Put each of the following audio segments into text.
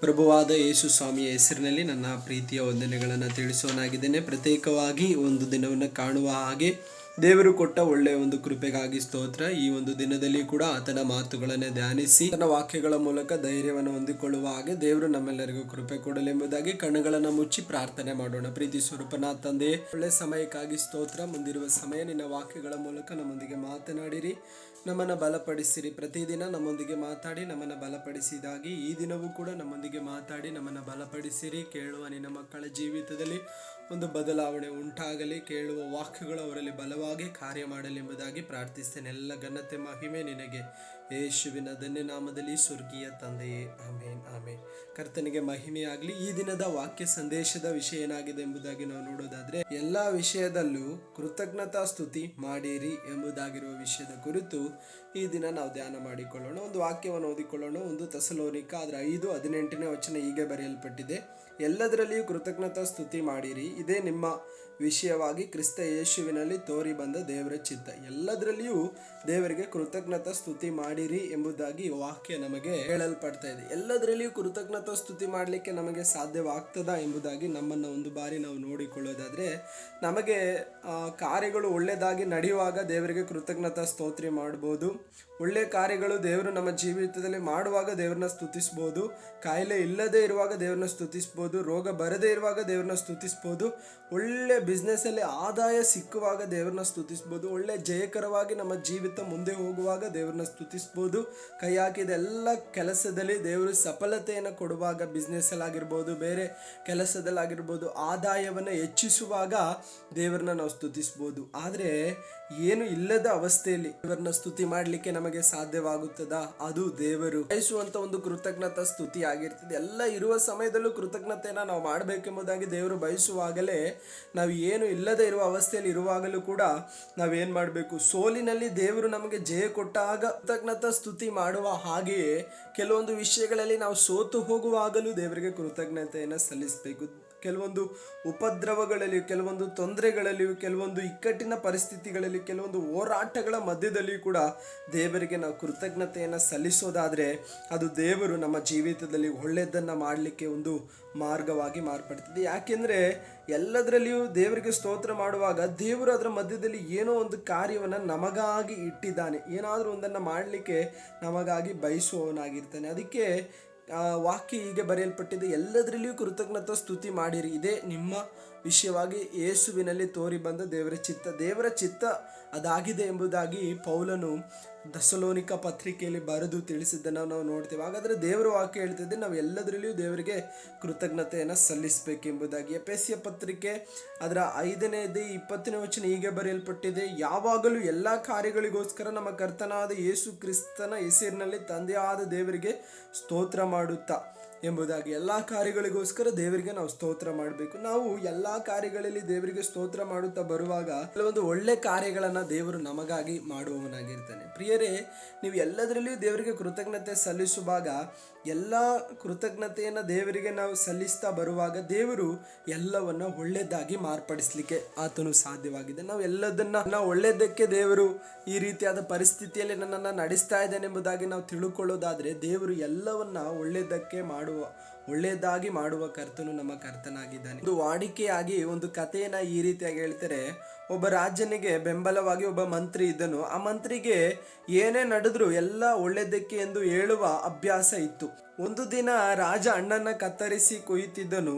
ಪ್ರಭುವಾದ ಯೇಸು ಸ್ವಾಮಿಯ ಹೆಸರಿನಲ್ಲಿ ನನ್ನ ಪ್ರೀತಿಯ ವಂದನೆಗಳನ್ನು ತಿಳಿಸೋನಾಗಿದ್ದೇನೆ. ಪ್ರತ್ಯೇಕವಾಗಿ ಒಂದು ದಿನವನ್ನು ಕಾಣುವ ಹಾಗೆ ದೇವರು ಕೊಟ್ಟ ಒಳ್ಳೆಯ ಒಂದು ಕೃಪೆಗಾಗಿ ಸ್ತೋತ್ರ. ಈ ಒಂದು ದಿನದಲ್ಲಿ ಕೂಡ ಆತನ ಮಾತುಗಳನ್ನು ಧ್ಯಾನಿಸಿ ತನ್ನ ವಾಕ್ಯಗಳ ಮೂಲಕ ಧೈರ್ಯವನ್ನು ಹೊಂದಿಕೊಳ್ಳುವ ಹಾಗೆ ದೇವರು ನಮ್ಮೆಲ್ಲರಿಗೂ ಕೃಪೆ ಕೊಡಲೆಂಬುದಾಗಿ ಕಣ್ಣುಗಳನ್ನು ಮುಚ್ಚಿ ಪ್ರಾರ್ಥನೆ ಮಾಡೋಣ. ಪ್ರೀತಿ ಸ್ವರೂಪನ ತಂದೆ ಒಳ್ಳೆ ಸಮಯಕ್ಕಾಗಿ ಸ್ತೋತ್ರ. ಮುಂದಿರುವ ಸಮಯ ನಿನ್ನ ವಾಕ್ಯಗಳ ಮೂಲಕ ನಮ್ಮೊಂದಿಗೆ ಮಾತನಾಡಿರಿ. ನಮ್ಮನ್ನು ಬಲಪಡಿಸಿರಿ. ಪ್ರತಿದಿನ ನಮ್ಮೊಂದಿಗೆ ಮಾತಾಡಿ ನಮ್ಮನ್ನು ಬಲಪಡಿಸಿದಾಗಿ ಈ ದಿನವೂ ಕೂಡ ನಮ್ಮೊಂದಿಗೆ ಮಾತಾಡಿ ನಮ್ಮನ್ನು ಬಲಪಡಿಸಿರಿ. ಕೇಳುವ ನಿನ್ನ ಮಕ್ಕಳ ಜೀವಿತದಲ್ಲಿ ಒಂದು ಬದಲಾವಣೆ ಉಂಟಾಗಲಿ, ಕೇಳುವ ವಾಕ್ಯಗಳು ಅವರಲ್ಲಿ ಬಲವಾಗಿ ಕಾರ್ಯ ಮಾಡಲಿ ಎಂಬುದಾಗಿ ಪ್ರಾರ್ಥಿಸ್ತೇನೆ. ಎಲ್ಲ ಘನತೆ ಮಹಿಮೆ ನಿನಗೆ. ಯೇಸುವಿನ ಧನ್ಯ ನಾಮದಲ್ಲಿ ಸ್ವರ್ಗೀಯ ತಂದೆಯೇ. ಆಮೇನ್ ಆಮೇನ್. ಕರ್ತನಿಗೆ ಮಹಿಮೆಯಾಗಲಿ. ಈ ದಿನದ ವಾಕ್ಯ ಸಂದೇಶದ ವಿಷಯ ಏನಾಗಿದೆ ಎಂಬುದಾಗಿ ನಾವು ನೋಡೋದಾದ್ರೆ, ಎಲ್ಲಾ ವಿಷಯದಲ್ಲೂ ಕೃತಜ್ಞತಾ ಸ್ತುತಿ ಮಾಡಿರಿ ಎಂಬುದಾಗಿರುವ ವಿಷಯದ ಕುರಿತು ಈ ದಿನ ನಾವು ಧ್ಯಾನ ಮಾಡಿಕೊಳ್ಳೋಣ. ಒಂದು ವಾಕ್ಯವನ್ನು ಓದಿಕೊಳ್ಳೋಣ. ಒಂದು ತಸಲೋನಿಕ ಅದರ ಐದು, ಹದಿನೆಂಟನೇ ವಚನ ಹೀಗೆ ಬರೆಯಲ್ಪಟ್ಟಿದೆ. ಎಲ್ಲದರಲ್ಲಿಯೂ ಕೃತಜ್ಞತಾ ಸ್ತುತಿ ಮಾಡಿರಿ. ಇದೇ ನಿಮ್ಮ ವಿಷಯವಾಗಿ ಕ್ರಿಸ್ತ ಯೇಸುವಿನಲ್ಲಿ ತೋರಿ ಬಂದ ದೇವರ ಚಿತ್ತ. ಎಲ್ಲದರಲ್ಲಿಯೂ ದೇವರಿಗೆ ಕೃತಜ್ಞತಾ ಸ್ತುತಿ ಮಾಡಿರಿ ಎಂಬುದಾಗಿ ವಾಕ್ಯ ನಮಗೆ ಹೇಳಲ್ಪಡ್ತಾ ಇದೆ. ಎಲ್ಲದರಲ್ಲಿಯೂ ಕೃತಜ್ಞತಾ ಸ್ತುತಿ ಮಾಡಲಿಕ್ಕೆ ನಮಗೆ ಸಾಧ್ಯವಾಗ್ತದಾ ಎಂಬುದಾಗಿ ನಮ್ಮನ್ನು ಒಂದು ಬಾರಿ ನಾವು ನೋಡಿಕೊಳ್ಳೋದಾದ್ರೆ, ನಮಗೆ ಕಾರ್ಯಗಳು ಒಳ್ಳೆಯದಾಗಿ ನಡೆಯುವಾಗ ದೇವರಿಗೆ ಕೃತಜ್ಞತಾ ಸ್ತೋತ್ರಿ ಮಾಡ್ಬೋದು. ಒಳ್ಳೆಯ ಕಾರ್ಯಗಳು ದೇವರು ನಮ್ಮ ಜೀವಿತದಲ್ಲಿ ಮಾಡುವಾಗ ದೇವ್ರನ್ನ ಸ್ತುತಿಸ್ಬೋದು. ಕಾಯಿಲೆ ಇಲ್ಲದೆ ಇರುವಾಗ ದೇವರನ್ನ ಸ್ತುತಿಸ್ಬೋದು. ರೋಗ ಬರದೇ ಇರುವಾಗ ದೇವ್ರನ್ನ ಸ್ತುತಿಸ್ಬೋದು. ಒಳ್ಳೆ ಬಿಸ್ನೆಸ್ಸಲ್ಲಿ ಆದಾಯ ಸಿಕ್ಕುವಾಗ ದೇವ್ರನ್ನ ಸ್ತುತಿಸ್ಬೋದು. ಒಳ್ಳೆ ಜಯಕರವಾಗಿ ನಮ್ಮ ಜೀವಿತ ಮುಂದೆ ಹೋಗುವಾಗ ದೇವರನ್ನ ಸ್ತುತಿಸ್ಬೋದು. ಕೈ ಹಾಕಿದ ಎಲ್ಲ ಕೆಲಸದಲ್ಲಿ ದೇವರು ಸಫಲತೆಯನ್ನು ಕೊಡುವಾಗ ಬಿಸ್ನೆಸ್ಸಲ್ಲಾಗಿರ್ಬೋದು ಬೇರೆ ಕೆಲಸದಲ್ಲಾಗಿರ್ಬೋದು ಆದಾಯವನ್ನು ಹೆಚ್ಚಿಸುವಾಗ ದೇವರನ್ನ ನಾವು ಸ್ತುತಿಸ್ಬೋದು. ಆದರೆ ಏನು ಇಲ್ಲದ ಅವಸ್ಥೆಯಲ್ಲಿ ದೇವರನ್ನ ಸ್ತುತಿ ಮಾಡಲಿಕ್ಕೆ ನಮಗೆ ಸಾಧ್ಯವಾಗುತ್ತದಾ? ಅದು ದೇವರು. ಬಯಸುವಂತ ಒಂದು ಕೃತಜ್ಞತಾ ಸ್ತುತಿ ಆಗಿರ್ತದೆ. ಎಲ್ಲ ಇರುವ ಸಮಯದಲ್ಲೂ ಕೃತಜ್ಞತೆಯನ್ನ ನಾವು ಮಾಡಬೇಕೆಂಬುದಾಗಿ ದೇವರು ಬಯಸುವಾಗಲೇ ನಾವು ಏನು ಇಲ್ಲದೆ ಇರುವ ಅವಸ್ಥೆಯಲ್ಲಿ ಇರುವಾಗಲೂ ಕೂಡ ನಾವೇನ್ ಮಾಡಬೇಕು? ಸೋಲಿನಲ್ಲಿ ದೇವರು ನಮಗೆ ಜಯ ಕೊಟ್ಟಾಗ ಕೃತಜ್ಞತಾ ಸ್ತುತಿ ಮಾಡುವ ಹಾಗೆಯೇ ಕೆಲವೊಂದು ವಿಷಯಗಳಲ್ಲಿ ನಾವು ಸೋತು ಹೋಗುವಾಗಲೂ ದೇವರಿಗೆ ಕೃತಜ್ಞತೆಯನ್ನು ಸಲ್ಲಿಸಬೇಕು. ಕೆಲವೊಂದು ಉಪದ್ರವಗಳಲ್ಲಿಯೂ ಕೆಲವೊಂದು ತೊಂದರೆಗಳಲ್ಲಿಯೂ, ಕೆಲವೊಂದು ಇಕ್ಕಟ್ಟಿನ ಪರಿಸ್ಥಿತಿಗಳಲ್ಲಿ, ಕೆಲವೊಂದು ಹೋರಾಟಗಳ ಮಧ್ಯದಲ್ಲಿಯೂ ಕೂಡ ದೇವರಿಗೆ ನಾವು ಕೃತಜ್ಞತೆಯನ್ನು ಸಲ್ಲಿಸೋದಾದರೆ ಅದು ದೇವರು ನಮ್ಮ ಜೀವಿತದಲ್ಲಿ ಒಳ್ಳೆಯದನ್ನು ಮಾಡಲಿಕ್ಕೆ ಒಂದು ಮಾರ್ಗವಾಗಿ ಮಾರ್ಪಡ್ತದೆ. ಯಾಕೆಂದರೆ ಎಲ್ಲದರಲ್ಲಿಯೂ ದೇವರಿಗೆ ಸ್ತೋತ್ರ ಮಾಡುವಾಗ ದೇವರು ಅದರ ಮಧ್ಯದಲ್ಲಿ ಏನೋ ಒಂದು ಕಾರ್ಯವನ್ನು ನಮಗಾಗಿ ಇಟ್ಟಿದ್ದಾನೆ. ಏನಾದರೂ ಒಂದನ್ನು ಮಾಡಲಿಕ್ಕೆ ನಮಗಾಗಿ ಬಯಸುವವನಾಗಿರ್ತಾನೆ. ಅದಕ್ಕೆ ವಾಕ್ಯ ಹೀಗೆ ಬರೆಯಲ್ಪಟ್ಟಿದೆ ಎಲ್ಲದರಲ್ಲಿಯೂ ಕೃತಜ್ಞತಾ ಸ್ತುತಿ ಮಾಡಿರಿ. ಇದೇ ನಿಮ್ಮ ವಿಷಯವಾಗಿ ಯೇಸುವಿನಲ್ಲಿ ತೋರಿ ಬಂದ ದೇವರ ಚಿತ್ತ. ದೇವರ ಚಿತ್ತ ಅದಾಗಿದೆ ಎಂಬುದಾಗಿ ಪೌಲನು ದಸಲೋನಿಕ ಪತ್ರಿಕೆಯಲ್ಲಿ ಬರೆದು ತಿಳಿಸಿದ್ದನ್ನು ನಾವು ನೋಡ್ತೇವೆ. ಹಾಗಾದರೆ ದೇವರು ವಾಕ್ಯ ಹೇಳ್ತಿದ್ದೆ, ನಾವು ಎಲ್ಲದರಲ್ಲಿಯೂ ದೇವರಿಗೆ ಕೃತಜ್ಞತೆಯನ್ನು ಸಲ್ಲಿಸಬೇಕೆಂಬುದಾಗಿ. ಎಪೆಸಿಯ ಪತ್ರಿಕೆ ಅದರ ಐದನೇದು ಇಪ್ಪತ್ತನೇ ವಚನ ಹೀಗೆ ಬರೆಯಲ್ಪಟ್ಟಿದೆ, ಯಾವಾಗಲೂ ಎಲ್ಲ ಕಾರ್ಯಗಳಿಗೋಸ್ಕರ ನಮ್ಮ ಕರ್ತನಾದ ಯೇಸು ಕ್ರಿಸ್ತನ ಹೆಸರಿನಲ್ಲಿ ತಂದೆಯಾದ ದೇವರಿಗೆ ಸ್ತೋತ್ರ ಮಾಡುತ್ತಾ. ಎಂಬುದಾಗಿ ಎಲ್ಲ ಕಾರ್ಯಗಳಿಗೋಸ್ಕರ ದೇವರಿಗೆ ನಾವು ಸ್ತೋತ್ರ ಮಾಡಬೇಕು. ನಾವು ಎಲ್ಲ ಕಾರ್ಯಗಳಲ್ಲಿ ದೇವರಿಗೆ ಸ್ತೋತ್ರ ಮಾಡುತ್ತಾ ಬರುವಾಗ ಕೆಲವೊಂದು ಒಳ್ಳೆ ಕಾರ್ಯಗಳನ್ನು ದೇವರು ನಮಗಾಗಿ ಮಾಡುವವನಾಗಿರ್ತಾನೆ. ಪ್ರಿಯರೇ, ನೀವು ಎಲ್ಲದರಲ್ಲಿಯೂ ದೇವರಿಗೆ ಕೃತಜ್ಞತೆ ಸಲ್ಲಿಸುವಾಗ, ಎಲ್ಲ ಕೃತಜ್ಞತೆಯನ್ನು ದೇವರಿಗೆ ನಾವು ಸಲ್ಲಿಸ್ತಾ ಬರುವಾಗ ದೇವರು ಎಲ್ಲವನ್ನ ಒಳ್ಳೆಯದಾಗಿ ಮಾರ್ಪಡಿಸಲಿಕ್ಕೆ ಆತನು ಸಾಧ್ಯವಾಗಿದೆ. ನಾವು ಎಲ್ಲದನ್ನ, ನಾವು ಒಳ್ಳೆಯದಕ್ಕೆ ದೇವರು ಈ ರೀತಿಯಾದ ಪರಿಸ್ಥಿತಿಯಲ್ಲಿ ನನ್ನನ್ನು ನಡೆಸ್ತಾ ಇದ್ದಾನೆ ಎಂಬುದಾಗಿ ನಾವು ತಿಳ್ಕೊಳ್ಳೋದಾದರೆ ದೇವರು ಎಲ್ಲವನ್ನ ಒಳ್ಳೆಯದಕ್ಕೆ ಮಾಡುವ, ಒಳ್ಳೆಯದಾಗಿ ಮಾಡುವ ಕರ್ತನು ನಮ್ಮ ಕರ್ತನಾಗಿದ್ದಾನೆ. ಒಂದು ವಾಡಿಕೆಯಾಗಿ ಒಂದು ಕಥೆಯನ್ನ ಈ ರೀತಿಯಾಗಿ ಹೇಳ್ತಾರೆ. ಒಬ್ಬ ರಾಜನಿಗೆ ಬೆಂಬಲವಾಗಿ ಒಬ್ಬ ಮಂತ್ರಿ ಇದ್ದನು. ಆ ಮಂತ್ರಿಗೆ ಏನೇ ನಡೆದ್ರು ಎಲ್ಲ ಒಳ್ಳೆಯದಕ್ಕೆ ಎಂದು ಹೇಳುವ ಅಭ್ಯಾಸ ಇತ್ತು. ಒಂದು ದಿನ ರಾಜ ಅಣ್ಣನ ಕತ್ತರಿಸಿ ಕೊಯ್ಯುತ್ತಿದ್ದನು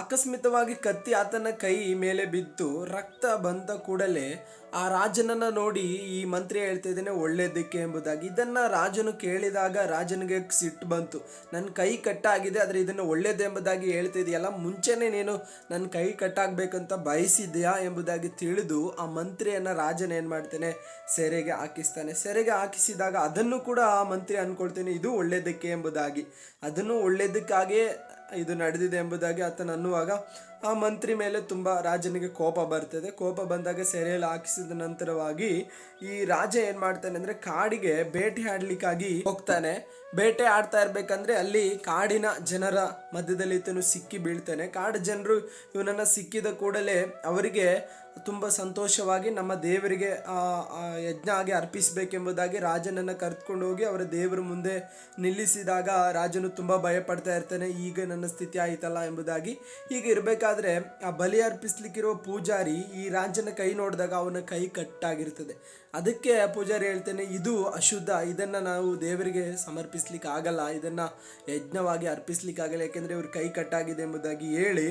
ಅಕಸ್ಮಿತವಾಗಿ ಕತ್ತಿ ಆತನ ಕೈ ಮೇಲೆ ಬಿದ್ದು ರಕ್ತ ಬಂದ ಕೂಡಲೇ ಆ ರಾಜನನ್ನ ನೋಡಿ ಈ ಮಂತ್ರಿ ಹೇಳ್ತಾ ಇದ್ದೇನೆ, ಒಳ್ಳೇದಕ್ಕೆ ಎಂಬುದಾಗಿ. ಇದನ್ನ ರಾಜನು ಕೇಳಿದಾಗ ರಾಜನಿಗೆ ಸಿಟ್ಟು ಬಂತು. ನನ್ನ ಕೈ ಕಟ್ಟಾಗಿದೆ, ಆದರೆ ಇದನ್ನು ಒಳ್ಳೇದೆಂಬುದಾಗಿ ಹೇಳ್ತಾ ಇದೆಯಲ್ಲ, ಮುಂಚೆನೆ ನೀನು ನನ್ನ ಕೈ ಕಟ್ಟಾಗಬೇಕಂತ ಬಯಸಿದ್ಯಾ ಎಂಬುದಾಗಿ ತಿಳಿದು ಆ ಮಂತ್ರಿಯನ್ನ ರಾಜನ ಏನು ಮಾಡ್ತಾನೆ, ಸೆರೆಗೆ ಹಾಕಿಸ್ತಾನೆ. ಸೆರೆಗೆ ಹಾಕಿಸಿದಾಗ ಅದನ್ನು ಕೂಡ ಆ ಮಂತ್ರಿ ಅಂದ್ಕೊಳ್ತೇನೆ ಇದು ಒಳ್ಳೇದಕ್ಕೆ ಎಂಬುದಾಗಿ. ಅದನ್ನು ಒಳ್ಳೇದಕ್ಕಾಗಿಯೇ ಇದು ನಡೆದಿದೆ ಎಂಬುದಾಗಿ ಆತನ ಅನ್ನುವಾಗ ಆ ಮಂತ್ರಿ ಮೇಲೆ ತುಂಬ ರಾಜನಿಗೆ ಕೋಪ ಬರ್ತದೆ. ಕೋಪ ಬಂದಾಗ ಸೆರೆಯಲ್ಲಿ ಹಾಕಿಸಿದ ನಂತರವಾಗಿ ಈ ರಾಜ ಏನು ಮಾಡ್ತಾನೆ ಅಂದ್ರೆ ಕಾಡಿಗೆ ಬೇಟೆ ಆಡ್ಲಿಕ್ಕಾಗಿ ಹೋಗ್ತಾನೆ. ಬೇಟೆ ಆಡ್ತಾ ಇರ್ಬೇಕಂದ್ರೆ ಅಲ್ಲಿ ಕಾಡಿನ ಜನರ ಮಧ್ಯದಲ್ಲಿ ಈತನು ಸಿಕ್ಕಿ ಬೀಳ್ತಾನೆ. ಕಾಡು ಜನರು ಇವನನ್ನು ಸಿಕ್ಕಿದ ಕೂಡಲೇ ಅವರಿಗೆ ತುಂಬ ಸಂತೋಷವಾಗಿ ನಮ್ಮ ದೇವರಿಗೆ ಆ, ಯಜ್ಞ ಆಗಿ ಅರ್ಪಿಸಬೇಕೆಂಬುದಾಗಿ ರಾಜನನ್ನು ಕರೆದುಕೊಂಡು ಹೋಗಿ ಅವರ ದೇವರ ಮುಂದೆ ನಿಲ್ಲಿಸಿದಾಗ ರಾಜನು ತುಂಬ ಭಯಪಡ್ತಾ ಇರ್ತಾನೆ. ಈಗ ನನ್ನ ಸ್ಥಿತಿ ಆಯಿತಲ್ಲ ಎಂಬುದಾಗಿ. ಈಗ ಇರಬೇಕಾದ್ರೆ ಆ ಬಲಿ ಅರ್ಪಿಸ್ಲಿಕ್ಕಿರೋ ಪೂಜಾರಿ ಈ ರಾಜನ ಕೈ ನೋಡಿದಾಗ ಅವನ ಕೈ ಕಟ್ಟಾಗಿರ್ತದೆ. ಅದಕ್ಕೆ ಪೂಜಾರಿ ಹೇಳ್ತೇನೆ, ಇದು ಅಶುದ್ಧ. ಇದನ್ನು ನಾವು ದೇವರಿಗೆ ಸಮರ್ಪಿಸ್ಲಿಕ್ಕೆ ಆಗಲ್ಲ ಇದನ್ನು ಯಜ್ಞವಾಗಿ ಅರ್ಪಿಸ್ಲಿಕ್ಕಾಗಲ್ಲ. ಯಾಕೆಂದರೆ ಇವ್ರ ಕೈ ಕಟ್ಟಾಗಿದೆ ಎಂಬುದಾಗಿ ಹೇಳಿ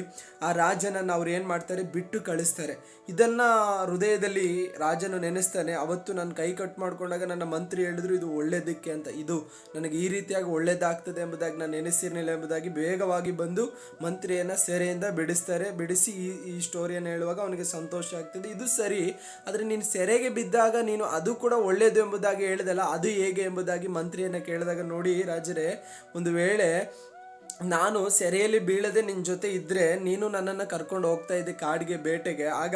ಆ ರಾಜನನ್ನು ಅವ್ರು ಏನು ಮಾಡ್ತಾರೆ? ಬಿಟ್ಟು ಕಳಿಸ್ತಾರೆ. ಇದನ್ನ ಹೃದಯದಲ್ಲಿ ರಾಜನು ನೆನೆಸ್ತಾನೆ, ಅವತ್ತು ನಾನು ಕೈ ಕಟ್ ಮಾಡ್ಕೊಂಡಾಗ ನನ್ನ ಮಂತ್ರಿ ಹೇಳಿದ್ರು ಇದು ಒಳ್ಳೇದಕ್ಕೆ ಅಂತ. ಇದು ನನಗೆ ಈ ರೀತಿಯಾಗಿ ಒಳ್ಳೇದಾಗ್ತದೆ ಎಂಬುದಾಗಿ ನಾನು ನೆನೆಸಿರ್ಲಿಲ್ಲ ಎಂಬುದಾಗಿ ವೇಗವಾಗಿ ಬಂದು ಮಂತ್ರಿಯನ್ನ ಸೆರೆಯಿಂದ ಬಿಡಿಸ್ತಾರೆ. ಬಿಡಿಸಿ ಈ ಈ ಸ್ಟೋರಿಯನ್ನು ಹೇಳುವಾಗ ಅವನಿಗೆ ಸಂತೋಷ ಆಗ್ತದೆ. ಇದು ಸರಿ, ಆದರೆ ನೀನು ಸೆರೆಗೆ ಬಿದ್ದಾಗ ನೀನು ಅದು ಕೂಡ ಒಳ್ಳೇದು ಎಂಬುದಾಗಿ ಹೇಳಿದಲ್ಲ, ಅದು ಹೇಗೆ ಎಂಬುದಾಗಿ ಮಂತ್ರಿಯನ್ನು ಕೇಳಿದಾಗ ನೋಡಿ ರಾಜರೇ, ಒಂದು ವೇಳೆ ನಾನು ಸೆರೆಯಲ್ಲಿ ಬೀಳದೆ ನಿನ್ನ ಜೊತೆ ಇದ್ದರೆ ನೀನು ನನ್ನನ್ನು ಕರ್ಕೊಂಡು ಹೋಗ್ತಾ ಇದ್ದೆ ಕಾಡಿಗೆ, ಬೇಟೆಗೆ. ಆಗ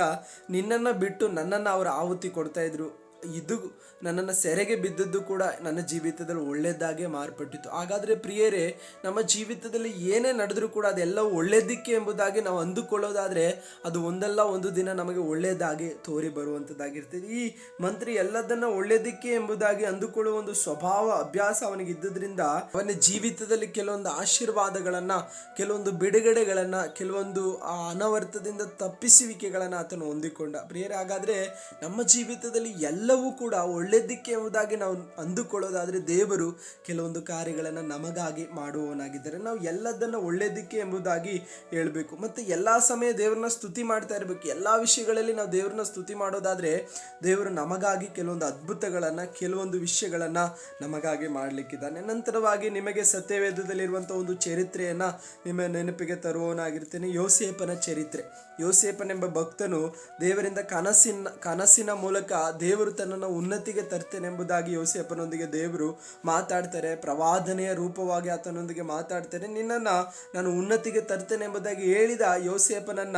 ನಿನ್ನನ್ನು ಬಿಟ್ಟು ನನ್ನನ್ನು ಅವರು ಆಹುತಿ ಕೊಡ್ತಾ ಇದ್ರು. ಇದು ನನ್ನನ್ನು ಸೆರೆಗೆ ಬಿದ್ದದ್ದು ಕೂಡ ನನ್ನ ಜೀವಿತದಲ್ಲಿ ಒಳ್ಳೆಯದಾಗೆ ಮಾರ್ಪಟ್ಟಿತ್ತು. ಹಾಗಾದರೆ ಪ್ರಿಯರೇ, ನಮ್ಮ ಜೀವಿತದಲ್ಲಿ ಏನೇ ನಡೆದರೂ ಕೂಡ ಅದೆಲ್ಲವೂ ಒಳ್ಳೆಯದಕ್ಕೆ ಎಂಬುದಾಗಿ ನಾವು ಅಂದುಕೊಳ್ಳೋದಾದರೆ ಅದು ಒಂದಲ್ಲ ಒಂದು ದಿನ ನಮಗೆ ಒಳ್ಳೆಯದಾಗಿ ತೋರಿ ಬರುವಂಥದ್ದಾಗಿರ್ತದೆ. ಈ ಮಂತ್ರಿ ಎಲ್ಲದನ್ನ ಒಳ್ಳೆಯದಕ್ಕೆ ಎಂಬುದಾಗಿ ಅಂದುಕೊಳ್ಳುವ ಒಂದು ಸ್ವಭಾವ, ಅಭ್ಯಾಸ ಅವನಿಗೆ ಇದ್ದದ್ರಿಂದ ಅವನ ಜೀವಿತದಲ್ಲಿ ಕೆಲವೊಂದು ಆಶೀರ್ವಾದಗಳನ್ನು, ಕೆಲವೊಂದು ಬಿಡುಗಡೆಗಳನ್ನು, ಕೆಲವೊಂದು ಆ ಅನವರ್ತದಿಂದ ತಪ್ಪಿಸುವಿಕೆಗಳನ್ನು ಆತನು ಹೊಂದಿಕೊಂಡ. ಪ್ರಿಯರೇ, ಹಾಗಾದರೆ ನಮ್ಮ ಜೀವಿತದಲ್ಲಿ ಎಲ್ಲವೂ ಕೂಡ ಒಳ್ಳೆಯದಕ್ಕೆ ಎಂಬುದಾಗಿ ನಾವು ಅಂದುಕೊಳ್ಳೋದಾದರೆ ದೇವರು ಕೆಲವೊಂದು ಕಾರ್ಯಗಳನ್ನು ನಮಗಾಗಿ ಮಾಡುವವನಾಗಿದ್ದಾರೆ. ನಾವು ಎಲ್ಲದನ್ನು ಒಳ್ಳೆಯದಕ್ಕೆ ಎಂಬುದಾಗಿ ಹೇಳಬೇಕು. ಮತ್ತು ಎಲ್ಲ ಸಮಯ ದೇವರನ್ನ ಸ್ತುತಿ ಮಾಡ್ತಾ ಇರಬೇಕು. ಎಲ್ಲ ವಿಷಯಗಳಲ್ಲಿ ನಾವು ದೇವರನ್ನ ಸ್ತುತಿ ಮಾಡೋದಾದರೆ ದೇವರು ನಮಗಾಗಿ ಕೆಲವೊಂದು ಅದ್ಭುತಗಳನ್ನು, ಕೆಲವೊಂದು ವಿಷಯಗಳನ್ನು ನಮಗಾಗಿ ಮಾಡಲಿಕ್ಕಿದ್ದಾನೆ. ನಂತರವಾಗಿ ನಿಮಗೆ ಸತ್ಯವೇದದಲ್ಲಿರುವಂಥ ಒಂದು ಚರಿತ್ರೆಯನ್ನು ನಿಮ್ಮ ನೆನಪಿಗೆ ತರುವವನಾಗಿರ್ತೇನೆ ಯೋಸೇಪನ ಚರಿತ್ರೆ. ಯೋಸೇಪನೆಂಬ ಭಕ್ತನು ದೇವರಿಂದ ಕನಸಿನ ಕನಸಿನ ಮೂಲಕ ದೇವರು ತನ್ನನ್ನು ಉನ್ನತಿಗೆ ತರ್ತೇನೆ ಎಂಬುದಾಗಿ ಯೋಸಿಯಪ್ಪನೊಂದಿಗೆ ದೇವರು ಮಾತಾಡ್ತಾರೆ, ಪ್ರವಾದನೆಯ ರೂಪವಾಗಿ ಆತನೊಂದಿಗೆ ಮಾತಾಡ್ತಾರೆ. ನಿನ್ನನ್ನು ನಾನು ಉನ್ನತಿಗೆ ತರ್ತೇನೆ ಎಂಬುದಾಗಿ ಹೇಳಿದ ಯೋಸೇಪನನ್ನ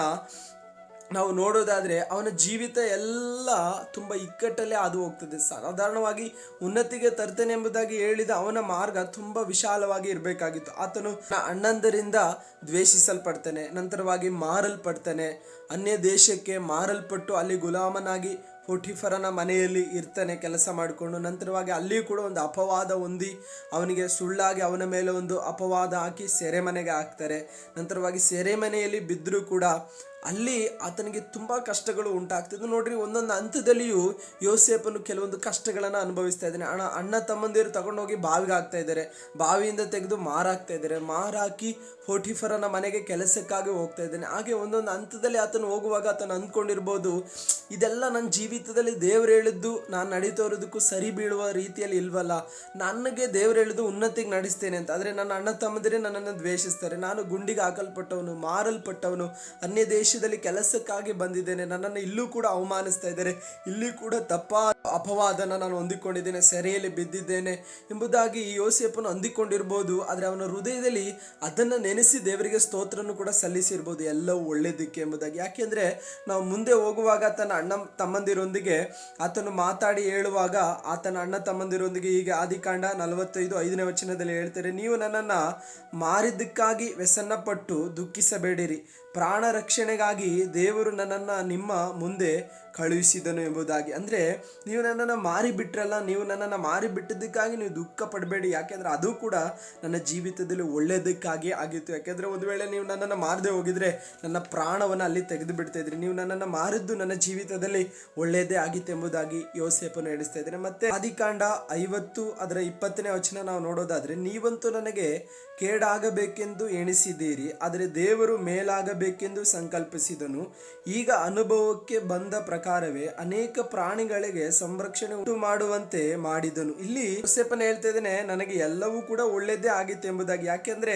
ನಾವು ನೋಡೋದಾದರೆ ಅವನ ಜೀವಿತ ಎಲ್ಲ ತುಂಬ ಇಕ್ಕಟ್ಟಲ್ಲೇ ಹಾದು ಹೋಗ್ತದೆ. ಸಾಧಾರಣವಾಗಿ ಉನ್ನತಿಗೆ ತರ್ತೇನೆ ಎಂಬುದಾಗಿ ಹೇಳಿದ ಅವನ ಮಾರ್ಗ ತುಂಬ ವಿಶಾಲವಾಗಿ ಇರಬೇಕಾಗಿತ್ತು. ಆತನು ಅಣ್ಣಂದರಿಂದ ದ್ವೇಷಿಸಲ್ಪಡ್ತಾನೆ, ನಂತರವಾಗಿ ಮಾರಲ್ಪಡ್ತಾನೆ ಅನ್ಯ ದೇಶಕ್ಕೆ ಮಾರಲ್ಪಟ್ಟು ಅಲ್ಲಿ ಗುಲಾಮನಾಗಿ ಪೊಟಿಫರನ ಮನೆಯಲ್ಲಿ ಇರ್ತಾನೆ ಕೆಲಸ ಮಾಡಿಕೊಂಡು ನಂತರವಾಗಿ ಅಲ್ಲಿಯೂ ಕೂಡ ಒಂದು ಅಪವಾದ ಹೊಂದಿ ಅವನಿಗೆ ಸುಳ್ಳಾಗಿ ಅವನ ಮೇಲೆ ಒಂದು ಅಪವಾದ ಹಾಕಿ ಸೆರೆಮನೆಗೆ ಹಾಕ್ತಾರೆ. ನಂತರವಾಗಿ ಸೆರೆಮನೆಯಲ್ಲಿ ಬಿದ್ದರೂ ಕೂಡ ಅಲ್ಲಿ ಆತನಿಗೆ ತುಂಬ ಕಷ್ಟಗಳು ಉಂಟಾಗ್ತಿದ್ದು. ನೋಡ್ರಿ, ಒಂದೊಂದು ಹಂತದಲ್ಲಿಯೂ ಯೋಸೇಪನು ಕೆಲವೊಂದು ಕಷ್ಟಗಳನ್ನು ಅನುಭವಿಸ್ತಾ ಇದ್ದಾನೆ. ಅಣ್ಣ ಅಣ್ಣ ತಮ್ಮಂದಿರು ತಗೊಂಡೋಗಿ ಬಾವಿಗೆ ಹಾಕ್ತಾ ಇದ್ದಾರೆ. ಬಾವಿಯಿಂದ ತೆಗೆದು ಮಾರಾಕ್ತಾ ಇದ್ದಾರೆ. ಮಾರಾಕಿ ಫೋಟಿಫರನ ಮನೆಗೆ ಕೆಲಸಕ್ಕಾಗಿ ಹೋಗ್ತಾ ಇದ್ದಾನೆ. ಹಾಗೆ ಒಂದೊಂದು ಹಂತದಲ್ಲಿ ಆತನು ಹೋಗುವಾಗ ಆತನು ಅಂದ್ಕೊಂಡಿರ್ಬೋದು, ಇದೆಲ್ಲ ನನ್ನ ಜೀವಿತದಲ್ಲಿ ದೇವ್ರು ಹೇಳಿದ್ದು ನಾನು ನಡೀತಾ ಇರೋದಕ್ಕೂ ಸರಿ ಬೀಳುವ ರೀತಿಯಲ್ಲಿ ಇಲ್ವಲ್ಲ. ನನಗೆ ದೇವ್ರು ಹೇಳಿದ್ದು ಉನ್ನತಿಗೆ ನಡೆಸ್ತೇನೆ ಅಂತ. ಆದರೆ ನನ್ನ ಅಣ್ಣ ತಮ್ಮಂದಿರೇ ನನ್ನನ್ನು ದ್ವೇಷಿಸ್ತಾರೆ. ನಾನು ಗುಂಡಿಗೆ ಹಾಕಲ್ಪಟ್ಟವನು, ಮಾರಲ್ಪಟ್ಟವನು ಅನ್ಯ ದೇಶದಲ್ಲಿ ಕೆಲಸಕ್ಕಾಗಿ ಬಂದಿದ್ದೇನೆ. ನನ್ನನ್ನು ಇಲ್ಲೂ ಕೂಡ ಅವಮಾನಿಸ್ತಾ ಇದ್ದಾರೆ. ಇಲ್ಲಿ ಕೂಡ ತಪ್ಪ ಅಪವಾದನ ನಾನು ಹೊಂದಿಕೊಂಡಿದ್ದೇನೆ. ಸೆರೆಯಲ್ಲಿ ಬಿದ್ದಿದ್ದೇನೆ ಎಂಬುದಾಗಿ ಈ ಯೋಸೇಪನು ಹೊಂದಿಕೊಂಡಿರ್ಬೋದು ಆದರೆ ಅವನ ಹೃದಯದಲ್ಲಿ ಅದನ್ನು ನೆನೆಸಿ ದೇವರಿಗೆ ಸ್ತೋತ್ರನು ಕೂಡ ಸಲ್ಲಿಸಿರ್ಬೋದು. ಎಲ್ಲವೂ ಒಳ್ಳೆಯದಕ್ಕೆ ಎಂಬುದಾಗಿ. ಯಾಕೆಂದರೆ ನಾವು ಮುಂದೆ ಹೋಗುವಾಗ ತನ್ನ ಅಣ್ಣ ತಮ್ಮಂದಿರೊಂದಿಗೆ ಆತನು ಮಾತಾಡಿ ಹೇಳುವಾಗ ಆತನ ಅಣ್ಣ ತಮ್ಮಂದಿರೊಂದಿಗೆ ಈಗ ಆದಿಕಾಂಡ ನಲವತ್ತೈದು ಐದನೇ ವಚನದಲ್ಲಿ ಹೇಳ್ತಾರೆ, ನೀವು ನನ್ನನ್ನು ಮಾರಿದ್ದಕ್ಕಾಗಿ ವ್ಯಸನ್ನಪಟ್ಟು ದುಃಖಿಸಬೇಡಿರಿ. ಪ್ರಾಣ ರಕ್ಷಣೆಗಾಗಿ ದೇವರು ನನ್ನನ್ನು ನಿಮ್ಮ ಮುಂದೆ ಕಳುಹಿಸಿದನು ಎಂಬುದಾಗಿ. ಅಂದರೆ ನೀವು ನನ್ನನ್ನು ಮಾರಿಬಿಟ್ರಲ್ಲ, ನೀವು ನನ್ನನ್ನು ಮಾರಿ ಬಿಟ್ಟಿದ್ದಕ್ಕಾಗಿ ನೀವು ದುಃಖ ಪಡಬೇಡಿ. ಯಾಕೆಂದರೆ ಅದು ಕೂಡ ನನ್ನ ಜೀವಿತದಲ್ಲಿ ಒಳ್ಳೆಯದಕ್ಕಾಗಿ ಆಗಿತ್ತು. ಯಾಕೆಂದರೆ ಒಂದು ವೇಳೆ ನೀವು ನನ್ನನ್ನು ಮಾರದೆ ಹೋಗಿದ್ರೆ ನನ್ನ ಪ್ರಾಣವನ್ನು ಅಲ್ಲಿ ತೆಗೆದು ಬಿಡ್ತಾ ಇದ್ರಿ. ನೀವು ನನ್ನನ್ನು ಮಾರಿದ್ದು ನನ್ನ ಜೀವಿತದಲ್ಲಿ ಒಳ್ಳೆಯದೇ ಆಗಿತ್ತು ಎಂಬುದಾಗಿ ಯೋಸೆಪನ್ನು ಹೇಳಿಸ್ತಾ ಇದ್ದಾರೆ ಮತ್ತೆ ಆದಿಕಾಂಡ ಐವತ್ತು ಅದರ ಇಪ್ಪತ್ತನೇ ವಚನ ನಾವು ನೋಡೋದಾದ್ರೆ, ನೀವಂತೂ ನನಗೆ ಕೇಡಾಗಬೇಕೆಂದು ಎಣಿಸಿದ್ದೀರಿ, ಆದರೆ ದೇವರು ಮೇಲಾಗಬೇಕೆಂದು ಸಂಕಲ್ಪಿಸಿದನು. ಈಗ ಅನುಭವಕ್ಕೆ ಬಂದ ಪ್ರಕಾರ ಪ್ರಕಾರವೇ ಅನೇಕ ಪ್ರಾಣಿಗಳಿಗೆ ಸಂರಕ್ಷಣೆ ಉಂಟು ಮಾಡುವಂತೆ ಮಾಡಿದನು. ಇಲ್ಲಿ ಯೋಸೇಪನ ಹೇಳ್ತಾ ಇದ್ದೇನೆ, ನನಗೆ ಎಲ್ಲವೂ ಕೂಡ ಒಳ್ಳೆಯದೇ ಆಗಿತ್ತು ಎಂಬುದಾಗಿ. ಯಾಕೆಂದ್ರೆ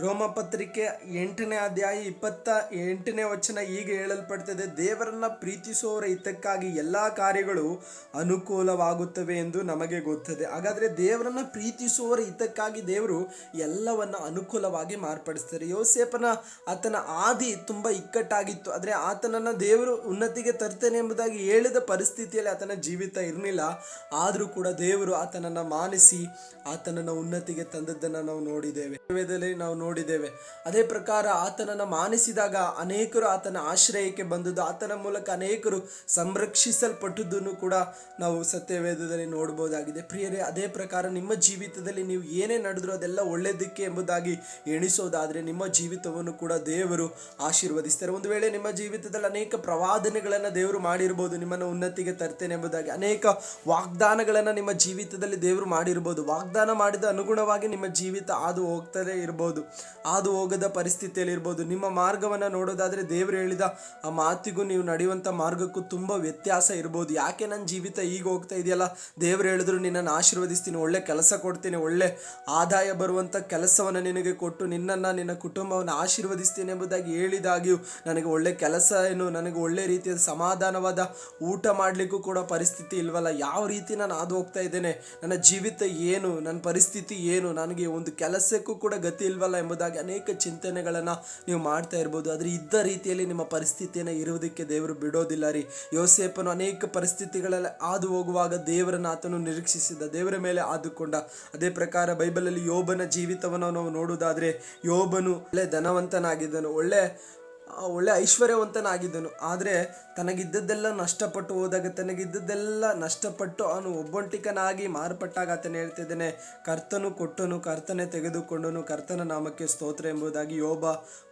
ರೋಮ ಪತ್ರಿಕೆ ಎಂಟನೇ ಅಧ್ಯಾಯ ಇಪ್ಪತ್ತ ಎಂಟನೇ ವಚನ ಈಗ ಹೇಳಲ್ಪಡ್ತದೆ, ದೇವರನ್ನ ಪ್ರೀತಿಸುವವರ ಹಿತಕ್ಕಾಗಿ ಎಲ್ಲಾ ಕಾರ್ಯಗಳು ಅನುಕೂಲವಾಗುತ್ತವೆ ಎಂದು ನಮಗೆ ಗೊತ್ತದೆ. ಹಾಗಾದ್ರೆ ದೇವರನ್ನ ಪ್ರೀತಿಸುವವರ ಹಿತಕ್ಕಾಗಿ ದೇವರು ಎಲ್ಲವನ್ನ ಅನುಕೂಲವಾಗಿ ಮಾರ್ಪಡಿಸ್ತಾರೆ. ಯೋಸೇಪನ ಆತನ ಆದಿ ತುಂಬಾ ಇಕ್ಕಟ್ಟಾಗಿತ್ತು. ಆದ್ರೆ ಆತನನ್ನ ದೇವರು ಉನ್ನತಿಗೆ ತರ್ತೇನೆ ಎಂಬುದಾಗಿ ಹೇಳಿದ ಪರಿಸ್ಥಿತಿಯಲ್ಲಿ ಆತನ ಜೀವಿತ ಇರಲಿಲ್ಲ. ಆದರೂ ಕೂಡ ದೇವರು ಆತನನ್ನ ಮಾನಿಸಿ ಆತನನ್ನ ಉನ್ನತಿಗೆ ತಂದದ್ದನ್ನು ನಾವು ನೋಡಿದ್ದೇವೆ. ನಾವು ನೋಡಿದ್ದೇವೆ. ಅದೇ ಪ್ರಕಾರ ಆತನನ್ನ ಮಾನಿಸಿದಾಗ ಅನೇಕರು ಆತನ ಆಶ್ರಯಕ್ಕೆ ಬಂದದ್ದು, ಆತನ ಮೂಲಕ ಅನೇಕರು ಸಂರಕ್ಷಿಸಲ್ಪಟ್ಟದ್ದನ್ನು ಕೂಡ ನಾವು ಸತ್ಯವೇದದಲ್ಲಿ ನೋಡಬಹುದಾಗಿದೆ. ಪ್ರಿಯರೇ, ಅದೇ ಪ್ರಕಾರ ನಿಮ್ಮ ಜೀವಿತದಲ್ಲಿ ನೀವು ಏನೇ ನಡೆದರೂ ಅದೆಲ್ಲ ಒಳ್ಳೆಯದಕ್ಕೆ ಎಂಬುದಾಗಿ ಎಣಿಸೋದಾದ್ರೆ ನಿಮ್ಮ ಜೀವಿತವನ್ನು ಕೂಡ ದೇವರು ಆಶೀರ್ವದಿಸ್ತಾರೆ. ಒಂದು ವೇಳೆ ನಿಮ್ಮ ಜೀವಿತದಲ್ಲಿ ಅನೇಕ ಪ್ರವಾದನೆಗಳನ್ನು ದೇವರು ಮಾಡಿರ್ಬೋದು, ನಿಮ್ಮನ್ನು ಉನ್ನತಿಗೆ ತರ್ತೇನೆ ಎಂಬುದಾಗಿ ಅನೇಕ ವಾಗ್ದಾನಗಳನ್ನು ನಿಮ್ಮ ಜೀವಿತದಲ್ಲಿ ದೇವರು ಮಾಡಿರ್ಬೋದು. ವಾಗ್ದಾನ ಮಾಡಿದ ಅನುಗುಣವಾಗಿ ನಿಮ್ಮ ಜೀವಿತ ಹಾದು ಹೋಗ್ತಲೇ ಇರ್ಬೋದು, ಹಾದು ಹೋಗದ ಪರಿಸ್ಥಿತಿಯಲ್ಲಿ ಇರ್ಬೋದು. ನಿಮ್ಮ ಮಾರ್ಗವನ್ನು ನೋಡೋದಾದರೆ ದೇವರು ಹೇಳಿದ ಆ ಮಾತಿಗೂ ನೀವು ನಡೆಯುವಂಥ ಮಾರ್ಗಕ್ಕೂ ತುಂಬ ವ್ಯತ್ಯಾಸ ಇರ್ಬೋದು. ಯಾಕೆ ನನ್ನ ಜೀವಿತ ಈಗ ಹೋಗ್ತಾ ಇದೆಯಲ್ಲ? ದೇವರು ಹೇಳಿದ್ರು, ನಿನ್ನನ್ನು ಆಶೀರ್ವದಿಸ್ತೀನಿ, ಒಳ್ಳೆ ಕೆಲಸ ಕೊಡ್ತೀನಿ, ಒಳ್ಳೆ ಆದಾಯ ಬರುವಂಥ ಕೆಲಸವನ್ನು ನಿನಗೆ ಕೊಟ್ಟು ನಿನ್ನನ್ನು, ನಿನ್ನ ಕುಟುಂಬವನ್ನು ಆಶೀರ್ವದಿಸ್ತೀನಿ ಎಂಬುದಾಗಿ ಹೇಳಿದಾಗ್ಯೂ ನನಗೆ ಒಳ್ಳೆ ಕೆಲಸ ಏನು, ನನಗೆ ಒಳ್ಳೆ ರೀತಿಯ ಸಮಾಧಾನವಾದ ಊಟ ಮಾಡಲಿಕ್ಕೂ ಕೂಡ ಪರಿಸ್ಥಿತಿ ಇಲ್ವಲ್ಲ? ಯಾವ ರೀತಿ ನಾನು ಹಾದು ಹೋಗ್ತಾ ಇದ್ದೇನೆ? ನನ್ನ ಜೀವಿತ ಏನು? ನನ್ನ ಪರಿಸ್ಥಿತಿ ಏನು? ನನಗೆ ಒಂದು ಕೆಲಸಕ್ಕೂ ಕೂಡ ಗತಿ ಇಲ್ವಲ್ಲ ಎಂಬುದಾಗಿ ಅನೇಕ ಚಿಂತನೆಗಳನ್ನು ನೀವು ಮಾಡ್ತಾ ಇರ್ಬೋದು. ಆದರೆ ಇದ್ದ ರೀತಿಯಲ್ಲಿ ನಿಮ್ಮ ಪರಿಸ್ಥಿತಿಯನ್ನು ಇರುವುದಕ್ಕೆ ದೇವರು ಬಿಡೋದಿಲ್ಲ ರೀ. ಯೋಸೇಪನು ಅನೇಕ ಪರಿಸ್ಥಿತಿಗಳಲ್ಲಿ ಹಾದು ಹೋಗುವಾಗ ದೇವರನ್ನು ಆತನು ನಿರೀಕ್ಷಿಸಿದ, ದೇವರ ಮೇಲೆ ಹಾದುಕೊಂಡ ಅದೇ ಪ್ರಕಾರ ಬೈಬಲಲ್ಲಿ ಯೋಬನ ಜೀವಿತವನ್ನು ನಾವು ನೋಡುವುದಾದರೆ ಯೋಬನು ಒಳ್ಳೆ ಧನವಂತನಾಗಿದ್ದನು. ಒಳ್ಳೆ ಒಳ್ಳೆ ಐಶ್ವರ್ಯವಂತನಾಗಿದ್ದನು. ಆದರೆ ತನಗಿದ್ದದ್ದೆಲ್ಲ ನಷ್ಟಪಟ್ಟು ಹೋದಾಗ, ತನಗಿದ್ದದ್ದೆಲ್ಲ ನಷ್ಟಪಟ್ಟು ಅವನು ಒಬ್ಬೊಂಟಿಕನಾಗಿ ಮಾರ್ಪಟ್ಟಾಗ ಆತನು ಹೇಳ್ತಿದ್ದಾನೆ ಕರ್ತನು ಕೊಟ್ಟನು, ಕರ್ತನೆ ತೆಗೆದುಕೊಂಡನು, ಕರ್ತನ ನಾಮಕ್ಕೆ ಸ್ತೋತ್ರ ಎಂಬುದಾಗಿ ಯೋಬ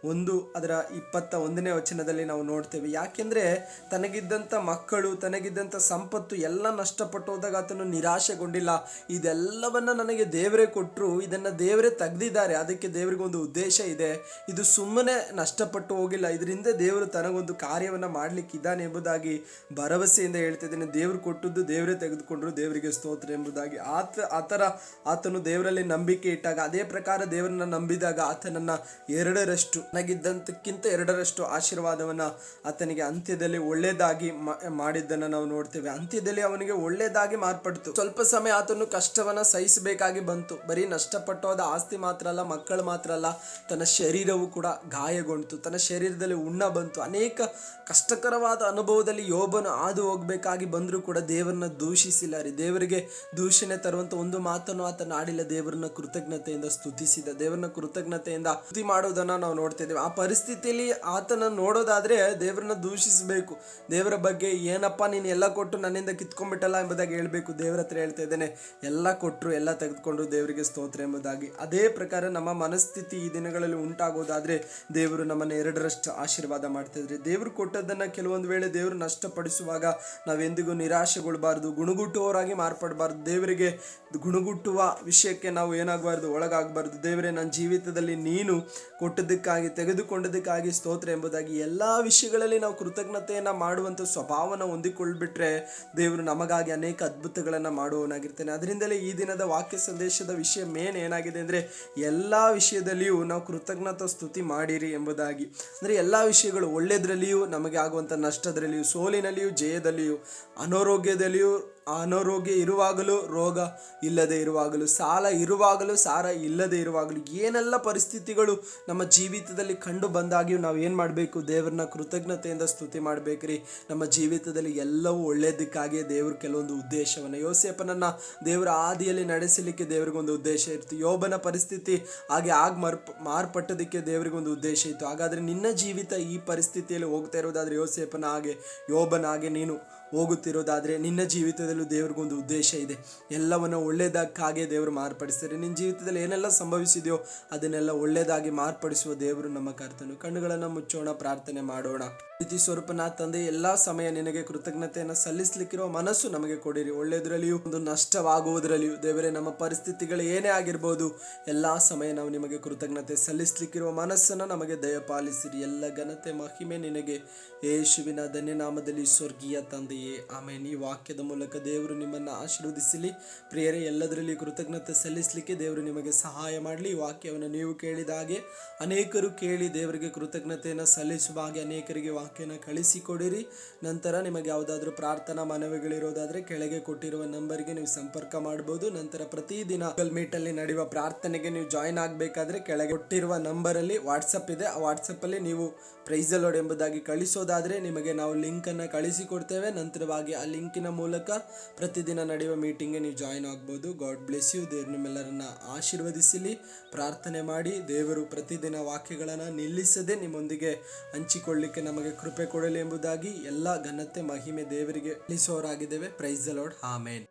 ಒಂದು ಅದರ ಇಪ್ಪತ್ತ ಒಂದನೇ ವಚನದಲ್ಲಿ ನಾವು ನೋಡ್ತೇವೆ. ಯಾಕೆಂದರೆ ತನಗಿದ್ದಂಥ ಮಕ್ಕಳು, ತನಗಿದ್ದಂಥ ಸಂಪತ್ತು ಎಲ್ಲ ನಷ್ಟಪಟ್ಟು ಹೋದಾಗ ಆತನು ನಿರಾಶೆಗೊಂಡಿಲ್ಲ. ಇದೆಲ್ಲವನ್ನು ನನಗೆ ದೇವರೇ ಕೊಟ್ಟರು ಇದನ್ನು ದೇವರೇ ತೆಗೆದಿದ್ದಾರೆ. ಅದಕ್ಕೆ ದೇವರಿಗೆ ಒಂದು ಉದ್ದೇಶ ಇದೆ. ಇದು ಸುಮ್ಮನೆ ನಷ್ಟಪಟ್ಟು ಹೋಗಿಲ್ಲ. ಇದರಿಂದ ದೇವರು ತನಗೊಂದು ಕಾರ್ಯವನ್ನು ಮಾಡ್ಲಿಕ್ಕೆ ಇದ್ದಾನೆ ಎಂಬುದಾಗಿ ಭರವಸೆಯಿಂದ ಹೇಳ್ತಿದ್ದೇನೆ. ದೇವರು ಕೊಟ್ಟದ್ದು ದೇವರೇ ತೆಗೆದುಕೊಂಡ್ರು, ದೇವರಿಗೆ ಸ್ತೋತ್ರ ಎಂಬುದಾಗಿ. ಆತ, ಆ ಥರ ಆತನು ದೇವರಲ್ಲಿ ನಂಬಿಕೆ ಇಟ್ಟಾಗ, ಅದೇ ಪ್ರಕಾರ ದೇವರನ್ನ ನಂಬಿದಾಗ ಆತನನ್ನು ಎರಡರಷ್ಟು, ನನಗಿದ್ದಂತಕ್ಕಿಂತ ಎರಡರಷ್ಟು ಆಶೀರ್ವಾದವನ್ನು ಆತನಿಗೆ ಅಂತ್ಯದಲ್ಲಿ ಒಳ್ಳೆಯದಾಗಿ ಮಾಡಿದ್ದನ್ನು ನಾವು ನೋಡ್ತೇವೆ. ಅಂತ್ಯದಲ್ಲಿ ಅವನಿಗೆ ಒಳ್ಳೆಯದಾಗಿ ಮಾರ್ಪಡ್ತು. ಸ್ವಲ್ಪ ಸಮಯ ಆತನು ಕಷ್ಟವನ್ನು ಸಹಿಸಬೇಕಾಗಿ ಬಂತು. ಬರೀ ನಷ್ಟಪಟ್ಟವಾದ ಆಸ್ತಿ ಮಾತ್ರ ಅಲ್ಲ, ಮಕ್ಕಳು ಮಾತ್ರ ಅಲ್ಲ, ತನ್ನ ಶರೀರವು ಕೂಡ ಗಾಯಗೊಂಡಿತು. ತನ್ನ ಶರೀರದಲ್ಲಿ ಉಣ್ಣ ಬಂತು. ಅನೇಕ ಕಷ್ಟಕರವಾದ ಅನುಭವದಲ್ಲಿ ಯೋಬನು ಹಾದು ಹೋಗ್ಬೇಕಾಗಿ ಬಂದರೂ ಕೂಡ ದೇವರನ್ನ ದೂಷಿಸಿಲ್ಲ ರೀ. ದೇವರಿಗೆ ದೂಷಣೆ ತರುವಂತ ಒಂದು ಮಾತನ್ನು ಆತನ ಆಡಿಲ್ಲ ದೇವರನ್ನ ಕೃತಜ್ಞತೆಯಿಂದ ಸ್ತುತಿಸಿದ, ದೇವರನ್ನ ಕೃತಜ್ಞತೆಯಿಂದ ಸ್ತುತಿ ಮಾಡೋದನ್ನ ನಾವು ನೋಡ್ತಿದ್ದೇವೆ ಆ ಪರಿಸ್ಥಿತಿಯಲ್ಲಿ ಆತನ ನೋಡೋದಾದ್ರೆ ದೇವರನ್ನ ದೂಷಿಸಬೇಕು. ದೇವರ ಬಗ್ಗೆ ಏನಪ್ಪ, ನೀನು ಎಲ್ಲ ಕೊಟ್ಟು ನನ್ನಿಂದ ಕಿತ್ಕೊಂಡ್ಬಿಟ್ಟಲ್ಲ ಎಂಬುದಾಗಿ ಹೇಳ್ಬೇಕು. ದೇವರ ಹತ್ರ ಹೇಳ್ತಾ ಇದ್ದೇನೆ, ಎಲ್ಲ ಕೊಟ್ಟರು ಎಲ್ಲ ತೆಗೆದುಕೊಂಡು ದೇವರಿಗೆ ಸ್ತೋತ್ರ ಎಂಬುದಾಗಿ. ಅದೇ ಪ್ರಕಾರ ನಮ್ಮ ಮನಸ್ಥಿತಿ ಈ ದಿನಗಳಲ್ಲಿ ಉಂಟಾಗೋದಾದ್ರೆ ದೇವರು ನಮ್ಮನ್ನು ಎರಡರಷ್ಟು ಆಶೀರ್ವಾದ ಮಾಡ್ತಿದ್ರಿ. ದೇವರು ಕೊಟ್ಟದ್ದನ್ನ ಕೆಲವೊಂದು ವೇಳೆ ದೇವರು ನಷ್ಟಪಡಿಸುವಾಗ ನಾವೆಂದಿಗೂ ನಿರಾಶೆಗೊಳ್ಬಾರ್ದು, ಗುಣಗುಟ್ಟುವವರಾಗಿ ಮಾರ್ಪಡಬಾರ್ದು. ದೇವರಿಗೆ ಗುಣಗುಟ್ಟುವ ವಿಷಯಕ್ಕೆ ನಾವು ಏನಾಗಬಾರ್ದು, ಒಳಗಾಗಬಾರ್ದು. ದೇವರೇ, ನನ್ನ ಜೀವಿತದಲ್ಲಿ ನೀನು ಕೊಟ್ಟದಕ್ಕಾಗಿ ತೆಗೆದುಕೊಂಡದಕ್ಕಾಗಿ ಸ್ತೋತ್ರ ಎಂಬುದಾಗಿ ಎಲ್ಲ ವಿಷಯಗಳಲ್ಲಿ ನಾವು ಕೃತಜ್ಞತೆಯನ್ನು ಮಾಡುವಂಥ ಸ್ವಭಾವನ ಹೊಂದಿಕೊಳ್ಬಿಟ್ರೆ ದೇವರು ನಮಗಾಗಿ ಅನೇಕ ಅದ್ಭುತಗಳನ್ನು ಮಾಡುವವನಾಗಿರ್ತಾನೆ. ಅದರಿಂದಲೇ ಈ ದಿನದ ವಾಕ್ಯ ಸಂದೇಶದ ವಿಷಯ ಮೇನ್ ಏನಾಗಿದೆ ಅಂದರೆ, ಎಲ್ಲ ವಿಷಯದಲ್ಲಿಯೂ ನಾವು ಕೃತಜ್ಞತಾ ಸ್ತುತಿ ಮಾಡಿರಿ ಎಂಬುದಾಗಿ. ಅಂದರೆ ಎಲ್ಲ ವಿಷಯಗಳು ಒಳ್ಳೆಯದರಲ್ಲಿಯೂ ನಮಗೆ ಆಗುವಂಥ ನಷ್ಟದಲ್ಲಿಯೂ ಸೋಲಿನಲ್ಲಿಯೂ ಜಯದಲ್ಲಿಯೂ ಅನಾರೋಗ್ಯದಲ್ಲಿಯೂ ಅನಾರೋಗ್ಯ ಇರುವಾಗಲೂ ರೋಗ ಇಲ್ಲದೆ ಇರುವಾಗಲೂ, ಸಾಲ ಇರುವಾಗಲೂ ಸಾರ ಇಲ್ಲದೆ ಇರುವಾಗಲೂ, ಏನೆಲ್ಲ ಪರಿಸ್ಥಿತಿಗಳು ನಮ್ಮ ಜೀವಿತದಲ್ಲಿ ಕಂಡು ಬಂದಾಗಿಯೂ ನಾವು ಏನು ಮಾಡಬೇಕು? ದೇವರನ್ನ ಕೃತಜ್ಞತೆಯಿಂದ ಸ್ತುತಿ ಮಾಡಬೇಕ್ರಿ. ನಮ್ಮ ಜೀವಿತದಲ್ಲಿ ಎಲ್ಲವೂ ಒಳ್ಳೆಯದಕ್ಕಾಗಿಯೇ ದೇವ್ರ ಕೆಲವೊಂದು ಉದ್ದೇಶವನ್ನು. ಯೋಸೆಪ್ಪನನ್ನು ದೇವರ ಆದಿಯಲ್ಲಿ ನಡೆಸಲಿಕ್ಕೆ ದೇವರಿಗೊಂದು ಉದ್ದೇಶ ಇತ್ತು ಯೋಬನ ಪರಿಸ್ಥಿತಿ ಹಾಗೆ ಆಗ ಮಾರ್ಪ ಮಾರ್ಪಟ್ಟದಕ್ಕೆ ದೇವರಿಗೊಂದು ಉದ್ದೇಶ ಇತ್ತು. ಹಾಗಾದರೆ ನಿನ್ನ ಜೀವಿತ ಈ ಪರಿಸ್ಥಿತಿಯಲ್ಲಿ ಹೋಗ್ತಾ ಇರೋದಾದರೆ ಯೋಸೇಪನ ಹಾಗೆ, ಯೋಬನ ಹಾಗೆ ನೀನು ಹೋಗುತ್ತಿರೋದಾದ್ರೆ ನಿನ್ನ ಜೀವಿತದಲ್ಲೂ ದೇವ್ರಿಗೊಂದು ಉದ್ದೇಶ ಇದೆ. ಎಲ್ಲವನ್ನು ಒಳ್ಳೆಯದಕ್ಕಾಗೆ ದೇವರು ಮಾರ್ಪಡಿಸ್ತಾರೆ. ನಿನ್ನ ಜೀವಿತದಲ್ಲಿ ಏನೆಲ್ಲ ಸಂಭವಿಸಿದೆಯೋ ಅದನ್ನೆಲ್ಲ ಒಳ್ಳೆಯದಾಗಿ ಮಾರ್ಪಡಿಸುವ ದೇವರು ನಮ್ಮ ಕರ್ತನು. ಕಣ್ಣುಗಳನ್ನು ಮುಚ್ಚೋಣ, ಪ್ರಾರ್ಥನೆ ಮಾಡೋಣ. ಪ್ರೀತಿ ಸ್ವರೂಪನ ತಂದೆ, ಎಲ್ಲಾ ಸಮಯ ನಿನಗೆ ಕೃತಜ್ಞತೆಯನ್ನು ಸಲ್ಲಿಸಲಿಕ್ಕಿರುವ ಮನಸ್ಸು ನಮಗೆ ಕೊಡಿರಿ. ಒಳ್ಳೆಯದರಲ್ಲಿಯೂ ಒಂದು ನಷ್ಟವಾಗುವುದರಲ್ಲಿಯೂ. ದೇವರೇ, ನಮ್ಮ ಪರಿಸ್ಥಿತಿಗಳು ಏನೇ ಆಗಿರ್ಬೋದು, ಎಲ್ಲಾ ಸಮಯ ನಾವು ನಿಮಗೆ ಕೃತಜ್ಞತೆ ಸಲ್ಲಿಸಲಿಕ್ಕಿರುವ ಮನಸ್ಸನ್ನು ನಮಗೆ ದಯಪಾಲಿಸಿರಿ ಎಲ್ಲ ಘನತೆ, ಮಹಿಮೆ ನಿನಗೆ. ಯೇಸುವಿನ ಧನ್ಯನಾಮದಲ್ಲಿ ಸ್ವರ್ಗೀಯ ತಂದೆಯೇ ಆಮೇಲೆ ಈ ವಾಕ್ಯದ ಮೂಲಕ ದೇವರು ನಿಮ್ಮನ್ನು ಆಶೀರ್ವದಿಸಲಿ. ಪ್ರಿಯರೇ, ಎಲ್ಲದರಲ್ಲಿ ಕೃತಜ್ಞತೆ ಸಲ್ಲಿಸಲಿಕ್ಕೆ ದೇವರು ನಿಮಗೆ ಸಹಾಯ ಮಾಡಲಿ. ಈ ವಾಕ್ಯವನ್ನು ನೀವು ಕೇಳಿದ ಹಾಗೆ ಅನೇಕರು ಕೇಳಿ ದೇವರಿಗೆ ಕೃತಜ್ಞತೆಯನ್ನು ಸಲ್ಲಿಸುವ ಹಾಗೆ ಅನೇಕರಿಗೆ ವಾಕ್ಯನ ಕಳಿಸಿಕೊಡಿರಿ. ನಂತರ ನಿಮಗೆ ಯಾವುದಾದ್ರೂ ಪ್ರಾರ್ಥನಾ ಮನವಿಗಳಿರೋದಾದರೆ ಕೆಳಗೆ ಕೊಟ್ಟಿರುವ ನಂಬರ್ಗೆ ನೀವು ಸಂಪರ್ಕ ಮಾಡಬಹುದು ನಂತರ ಪ್ರತಿದಿನ ಗೂಗಲ್ ಮೀಟ್ ಅಲ್ಲಿ ನಡೆಯುವ ಪ್ರಾರ್ಥನೆಗೆ ನೀವು ಜಾಯಿನ್ ಆಗಬೇಕಾದ್ರೆ ಕೆಳಗೆ ಕೊಟ್ಟಿರುವ ನಂಬರ್ ಅಲ್ಲಿ ವಾಟ್ಸಪ್ ಇದೆ. ಆ ವಾಟ್ಸಪ್ಪಲ್ಲಿ ನೀವು ಪ್ರೈಸಲೋಡ್ ಎಂಬುದಾಗಿ ಕಳಿಸೋದಾದ್ರೆ ನಿಮಗೆ ನಾವು ಲಿಂಕ್ ಕಳಿಸಿ ಕಳಿಸಿಕೊಡ್ತೇವೆ. ನಂತರವಾಗಿ ಆ ಲಿಂಕಿನ ಮೂಲಕ ಪ್ರತಿದಿನ ನಡೆಯುವ ಮೀಟಿಂಗ್ಗೆ ನೀವು ಜಾಯಿನ್ ಆಗ್ಬೋದು. ಗಾಡ್ ಬ್ಲೆಸ್ ಯು ದೇವ್ರು ನಿಮ್ಮೆಲ್ಲರನ್ನ ಆಶೀರ್ವದಿಸಲಿ. ಪ್ರಾರ್ಥನೆ ಮಾಡಿ ದೇವರು ಪ್ರತಿದಿನ ವಾಕ್ಯಗಳನ್ನು ನಿಲ್ಲಿಸದೆ ನಿಮ್ಮೊಂದಿಗೆ ಹಂಚಿಕೊಳ್ಳಿಕ್ಕೆ ನಮಗೆ ಕೃಪೆ ಕೊಡಲಿ ಎಂಬುದಾಗಿ ಎಲ್ಲ ಘನತೆ ಮಹಿಮೆ ದೇವರಿಗೆ ಸಲ್ಲಿಸೋರಾಗಿದ್ದೇವೆ ಪ್ರೈಸ್ ದ ಲಾರ್ಡ್ ಆಮೇನ್